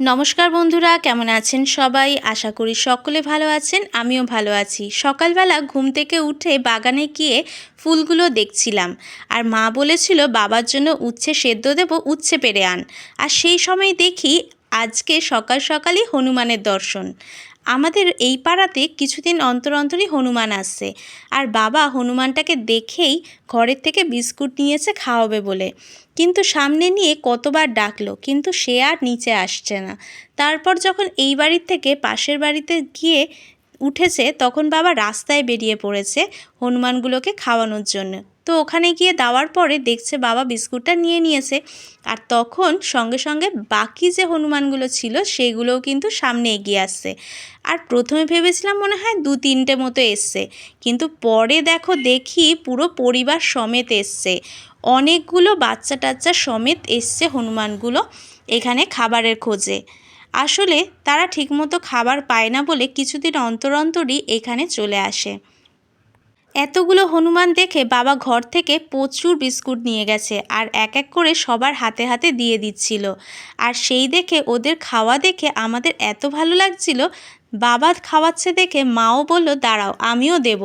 নমস্কার বন্ধুরা, কেমন আছেন সবাই? আশা করি সকলে ভালো আছেন, আমিও ভালো আছি। সকালবেলা ঘুম থেকে উঠে বাগানে গিয়ে ফুলগুলো দেখছিলাম। আর মা বলেছিল, বাবার জন্য উচ্ছে সেদ্ধ দেব, উচ্ছে পেরে আন। আর সেই সময় দেখি, আজকে সকাল সকালই হনুমানের দর্শন। আমাদের এই পাড়াতে কিছুদিন অন্তর অন্তরই হনুমান আসছে। আর বাবা হনুমানটাকে দেখেই ঘরের থেকে বিস্কুট নিয়েছে, খাওয়াবে বলে। কিন্তু সামনে নিয়ে কতবার ডাকলো, কিন্তু সে আর নিচে আসছে না। তারপর যখন এই বাড়ির থেকে পাশের বাড়িতে গিয়ে উঠেছে, তখন বাবা রাস্তায় বেরিয়ে পড়েছে হনুমানগুলোকে খাওয়ানোর জন্য। তো ওখানে গিয়ে দেওয়ার পরে দেখছে বাবা বিস্কুটটা নিয়ে নিয়েছে। আর তখন সঙ্গে সঙ্গে বাকি যে হনুমানগুলো ছিল সেগুলোও কিন্তু সামনে এগিয়ে আসছে। আর প্রথমে ভেবেছিলাম মনে হয় দু তিনটে মতো এসছে। কিন্তু পরে দেখো দেখি পুরো পরিবার সমেত এসছে। অনেকগুলো বাচ্চা টাচ্চা সমেত এসছে হনুমানগুলো এখানে খাবারের খোঁজে। আসলে তারা ঠিকমতো খাবার পায় না বলে কিছুদিন অন্তর অন্তরই এখানে চলে আসে। এতগুলো হনুমান দেখে বাবা ঘর থেকে প্রচুর বিস্কুট নিয়ে গেছে আর এক এক করে সবার হাতে হাতে দিয়ে দিচ্ছিল। আর সেই দেখে ওদের খাওয়া দেখে আমাদের এত ভালো লাগছিল, বাবা খাওয়াচ্ছে দেখে মাও বলল, দাঁড়াও, আমিও দেব।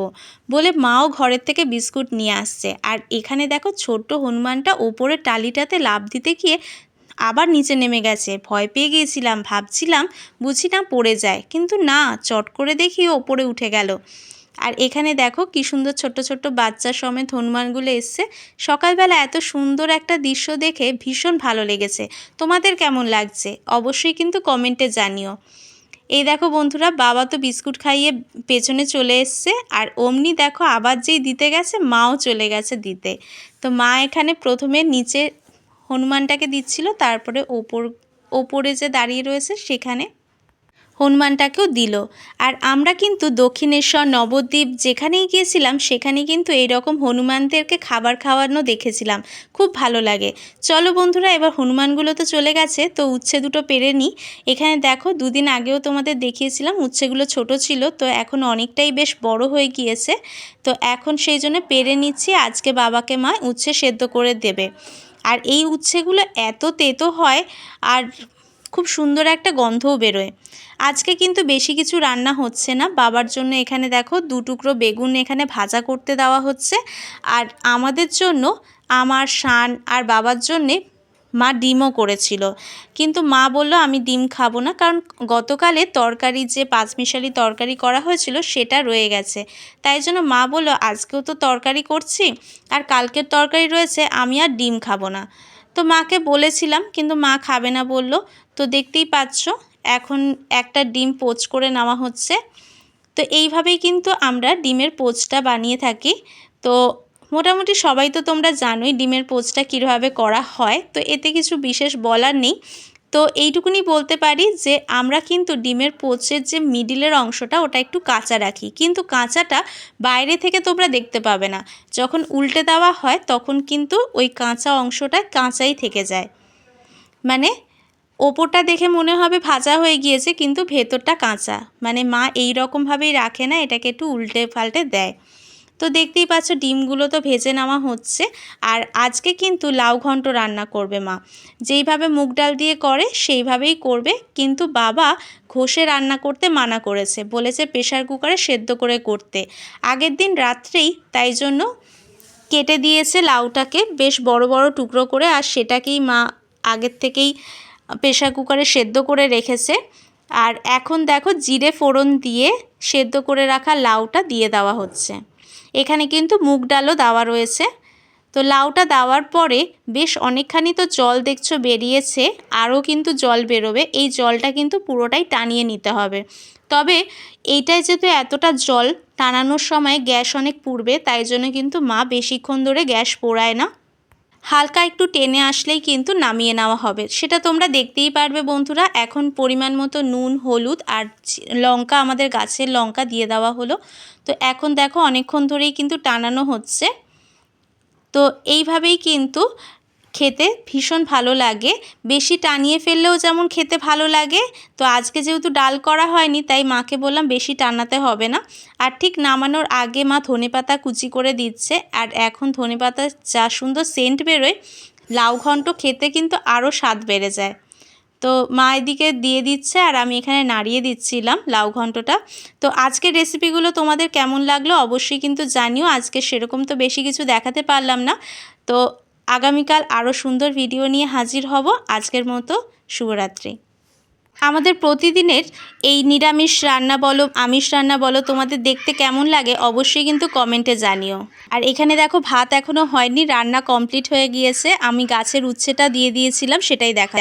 বলে মাও ঘরের থেকে বিস্কুট নিয়ে আসছে। আর এখানে দেখো ছোট্ট হনুমানটা ওপরের টালিটাতে লাভ দিতে গিয়ে আবার নিচে নেমে গেছে। ভয় পেয়ে গিয়েছিলাম, ভাবছিলাম বুঝি না পড়ে যায়। কিন্তু না, চট করে দেখি ওপরে উঠে গেল। আর এখানে দেখো কি সুন্দর ছোট্ট ছোট্ট বাচ্চা সমেত হনুমানগুলো এসছে। সকালবেলা এত সুন্দর একটা দৃশ্য দেখে ভীষণ ভালো লেগেছে। তোমাদের কেমন লাগছে? অবশ্যই কিন্তু কমেন্টে জানিও। এই দেখো বন্ধুরা, বাবা তো বিস্কুট খাইয়ে পেছনে চলে এসছে আর অমনি দেখো আবার যেই দিতে গেছে, মাও চলে গেছে দিতে। তো মা এখানে প্রথমে নিচে হনুমানটাকে দিচ্ছিল, তারপরে ওপর, ওপরে যে দাঁড়িয়ে রয়েছে সেখানে হনুমানটাকেও দিল। আর আমরা কিন্তু দক্ষিণেশ্বর নবদ্বীপ যেখানেই গিয়েছিলাম সেখানে কিন্তু এইরকম হনুমানদেরকে খাবার খাওয়ানো দেখেছিলাম। খুব ভালো লাগে। চলো বন্ধুরা, এবার হনুমানগুলো তো চলে গেছে, তো উচ্ছে দুটো পেরে নিই এখানে দেখো, দুদিন আগেও তোমাদের দেখিয়েছিলাম, উচ্ছেগুলো ছোট ছিল, তো এখন অনেকটাই বেশ বড় হয়ে গিয়েছে। তো এখন সেই জন্য পেরে নিচ্ছি, আজকে বাবাকে মা উচ্ছে সেদ্ধ করে দেবে। আর এই উচ্ছেগুলো এত তেতো হয়, আর খুব সুন্দর একটা গন্ধও বেরোয়। আজকে কিন্তু বেশি কিছু রান্না হচ্ছে না। বাবার জন্য এখানে দেখো দু টুকরো বেগুন এখানে ভাজা করতে দেওয়া হচ্ছে। আর আমাদের জন্য আমার শান আর বাবার জন্যে মা ডিমও করেছিল। কিন্তু মা বলল, আমি ডিম খাব না। কারণ গতকালে তরকারি যে পাঁচমিশালি তরকারি করা হয়েছিল সেটা রয়ে গেছে। তাই জন্য মা বলল, আজকেও তো তরকারি করছি, আর কালকের তরকারি রয়েছে, আমি আর ডিম খাব না। তো মাকে বলেছিলাম, কিন্তু মা খাবে না বলল। তো দেখতেই পাচ্ছ, এখন একটা ডিম পোচ করে নেওয়া হচ্ছে। তো এইভাবেই কিন্তু আমরা ডিমের পোচটা বানিয়ে থাকি। তো মোটামুটি সবাই তো তোমরা জানোই ডিমের পোচটা কীভাবে করা হয়। তো এতে কিছু বিশেষ বলার নেই। তো এইটুকুনি বলতে পারি যে আমরা কিন্তু ডিমের পোচের যে মিডিলের অংশটা, ওটা একটু কাঁচা রাখি। কিন্তু কাঁচাটা বাইরে থেকে তোমরা দেখতে পাবে না। যখন উল্টে দেওয়া হয়, তখন কিন্তু ওই কাঁচা অংশটা কাঁচাই থেকে যায়। মানে ওপরটা দেখে মনে হবে ভাজা হয়ে গিয়েছে, কিন্তু ভেতরটা কাঁচা। মানে মা এই রকমভাবেই রাখে না, এটাকে একটু উল্টে ফাল্টে দেয়। তো দেখতেই পাচ্ছ ডিমগুলো তো ভেজে নেওয়া হচ্ছে। আর আজকে কিন্তু লাউ ঘন্ট রান্না করবে মা। যেইভাবে মুগ ডাল দিয়ে করে, সেইভাবেই করবে। কিন্তু বাবা ঘষে রান্না করতে মানা করেছে। বলেছে প্রেশার কুকারে সেদ্ধ করে করতে। আগের দিন রাত্রেই তাই জন্য কেটে দিয়েছে লাউটাকে। বেশ বড় বড় টুকরো করে আর সেটাকেই মা আগের থেকেই প্রেশার কুকারে সেদ্ধ করে রেখেছে। আর এখন দেখো জিরে ফোড়ন দিয়ে সেদ্ধ করে রাখা লাউটা দিয়ে দেওয়া হচ্ছে। এখানে কিন্তু মুগ ডালও দেওয়া রয়েছে। তো লাউটা দেওয়ার পরে বেশ অনেকখানি তো জল দেখছ বেরিয়েছে, আরও কিন্তু জল বেরোবে। এই জলটা কিন্তু পুরোটাই টানিয়ে নিতে হবে। তবে এইটায় যেহেতু এতটা জল, টানানোর সময় গ্যাস অনেক পুড়বে, তাই জন্য কিন্তু মা বেশিক্ষণ ধরে গ্যাস পোড়ায় না। হালকা একটু টেনে আসলেই কিন্তু নামিয়ে নেওয়া হবে। সেটা তোমরা দেখতেই পারবে বন্ধুরা। এখন পরিমাণ মতো নুন, হলুদ আর লঙ্কা আমাদের গাছের লঙ্কা দিয়ে দেওয়া হলো। তো এখন দেখো অনেকক্ষণ ধরেই কিন্তু টানানো হচ্ছে। তো এইভাবেই কিন্তু খেতে ভীষণ ভালো লাগে। বেশি টানিয়ে ফেললেও যেমন খেতে ভালো লাগে। তো আজকে যেহেতু ডাল করা হয়নি, তাই মাকে বললাম বেশি টানাতে হবে না। আর ঠিক নামানোর আগে মা ধনেপাতা কুচি করে দিচ্ছে। আর এখন ধনেপাতার যা সুন্দর সেন্ট বেরোয়, লাউ ঘন্ট খেতে কিন্তু আরও স্বাদ বেড়ে যায়। তো মা এদিকে দিয়ে দিচ্ছে আর আমি এখানে নাড়িয়ে দিচ্ছিলাম লাউ ঘন্টটা। তো আজকের রেসিপিগুলো তোমাদের কেমন লাগল অবশ্যই কিন্তু জানিও। আজকে সেরকম তো বেশি কিছু দেখাতে পারলাম না। তো আগামীকাল আরও সুন্দর ভিডিও নিয়ে হাজির হব। আজকের মতো শুভরাত্রি। আমাদের প্রতিদিনের এই নিরামিষ রান্না বলো, আমিষ রান্না বলো, তোমাদের দেখতে কেমন লাগে অবশ্যই কিন্তু কমেন্টে জানিও। আর এখানে দেখো, ভাত এখনও হয়নি, রান্না কমপ্লিট হয়ে গিয়েছে। আমি গাছের উচ্ছেটা দিয়ে দিয়েছিলাম, সেটাই দেখা